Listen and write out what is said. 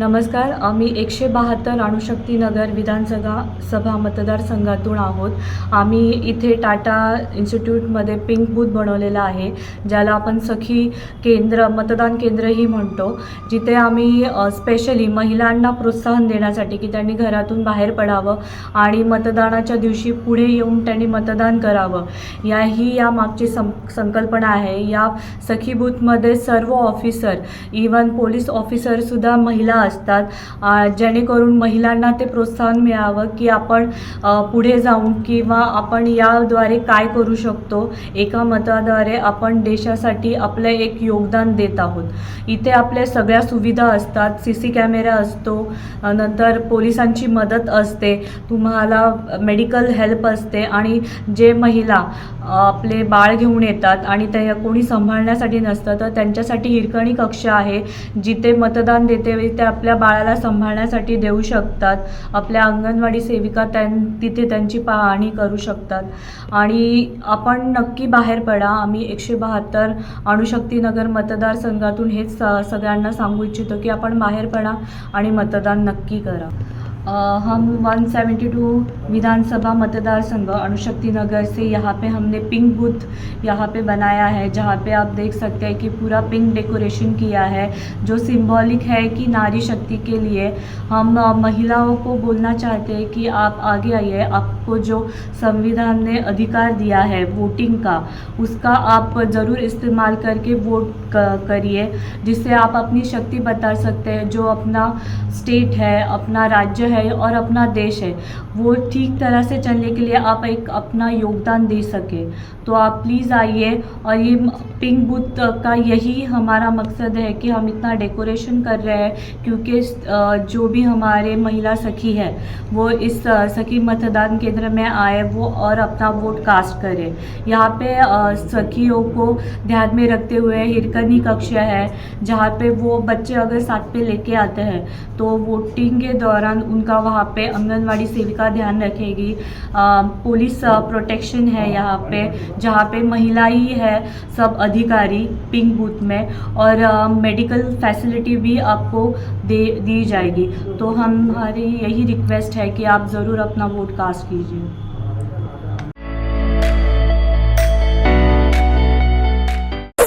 नमस्कार आम्ही एकशे बहात्तर अणुशक्तीनगर विधानसभा सभा मतदारसंघातून आहोत. आम्ही इथे टाटा इन्स्टिट्यूटमध्ये पिंक बूथ बनवलेला आहे ज्याला आपण सखी केंद्र मतदान केंद्रही म्हणतो. जिथे आम्ही स्पेशली महिलांना प्रोत्साहन देण्यासाठी की त्यांनी घरातून बाहेर पडावं आणि मतदानाच्या दिवशी पुढे येऊन त्यांनी मतदान करावं या ही या मागची सं संकल्पना आहे. या सखी बूथमध्ये सर्व ऑफिसर इवन पोलीस ऑफिसरसुद्धा महिला असतात. जेणेकरून महिलांना ते प्रोत्साहन मिळावं की आपण पुढे जाऊन किंवा आपण याद्वारे काय करू शकतो एका मताद्वारे आपण देशासाठी आपलं एक योगदान देत आहोत. इथे आपल्या सगळ्या सुविधा असतात सी सी कॅमेरा असतो नंतर पोलिसांची मदत असते तुम्हाला मेडिकल हेल्प असते आणि जे महिला आपले बाळ घेऊन येतात आणि ते कोणी सांभाळण्यासाठी नसतं तर त्यांच्यासाठी हिरकणी कक्ष आहे. जिथे मतदान देते त्या आपल्या बाळाला सांभाळण्यासाठी देऊ शकतात. आपल्या अंगणवाडी सेविका त्यां तिथे त्यांची पाहणी करू शकतात. आणि आपण नक्की बाहेर पडा. आम्ही एकशे बहात्तर अणुशक्तीनगर मतदारसंघातून हेच स- सगळ्यांना सांगू इच्छितो की आपण बाहेर पडा आणि मतदान नक्की करा. हम 172 विधानसभा मतदार संघ अणुशक्ति नगर से यहाँ पे हमने पिंक बूथ यहाँ पे बनाया है, जहाँ पे आप देख सकते हैं कि पूरा पिंक डेकोरेशन किया है, जो सिंबॉलिक है कि नारी शक्ति के लिए। हम महिलाओं को बोलना चाहते हैं कि आप आगे आइए, आपको जो संविधान ने अधिकार दिया है वोटिंग का, उसका आप ज़रूर इस्तेमाल करके वोट करिए, जिससे आप अपनी शक्ति बता सकते हैं, जो अपना स्टेट है, अपना राज्य है और अपना देश है। वो ठीक तरह से चलने के लिए आप एक अपना योगदान दे सके। तो आप प्लीज़ आइए और ये पिंक बूथ का यही हमारा मकसद है कि हम इतना डेकोरेशन कर रहे हैं क्योंकि जो भी हमारे महिला सखी है, वो इस सखी मतदान केंद्र में आए, वो और अपना वोट कास्ट करें। यहाँ पे सखियों को ध्यान में रखते हुए हिरकनी कक्ष है, जहाँ पे वो बच्चे अगर साथ पे लेके आते हैं तो वोटिंग के दौरान उनका वहाँ पे आंगनवाड़ी सेविका ध्यान रखेगी। पुलिस प्रोटेक्शन है यहाँ पे, जहाँ पे महिला ही है, सब अधिकारी पिंक बूथ में, और मेडिकल फैसिलिटी भी आपको दे, दी जाएगी। तो हमारी यही रिक्वेस्ट है कि आप ज़रूर अपना वोट कास्ट कीजिए।